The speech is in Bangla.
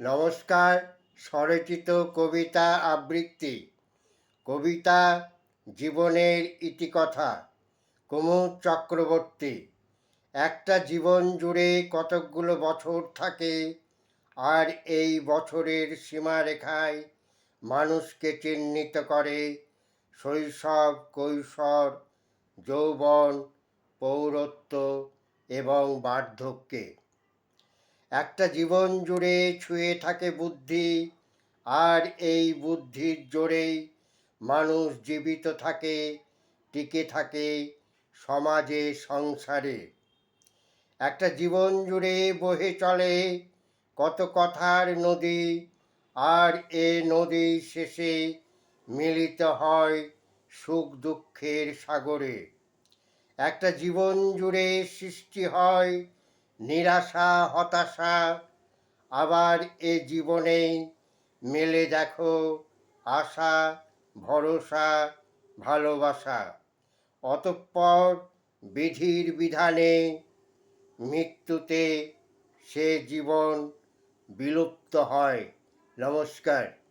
নমস্কার, স্বরচিত কবিতা আবৃত্তি। কবিতা জীবনের ইতিকথা কুমুদ চক্রবর্তী। একটা জীবন জুড়ে কতকগুলো বছর থাকে আর এই বছরের সীমারেখায় মানুষকে চিহ্নিত করে শৈশব, কৈশোর, যৌবন, পৌরত্ব এবং বার্ধক্যে। একটা জীবন জুড়ে ছুঁয়ে থাকে বুদ্ধি, আর এই বুদ্ধির জোরেই মানুষ জীবিত থাকে, টিকে থাকে সমাজে, সংসারে। একটা জীবন জুড়ে বহে চলে কত কথার নদী, আর এ নদী শেষে মিলিত হয় সুখ দুঃখের সাগরে। একটা জীবন জুড়ে সৃষ্টি হয় নিরাশা, হতাশা আবার এ জীবনেই মেলে দেখো আশা, ভরসা, ভালোবাসা। অতঃপর বিধির বিধানে মৃত্যুতে সে জীবন বিলুপ্ত হয়। নমস্কার।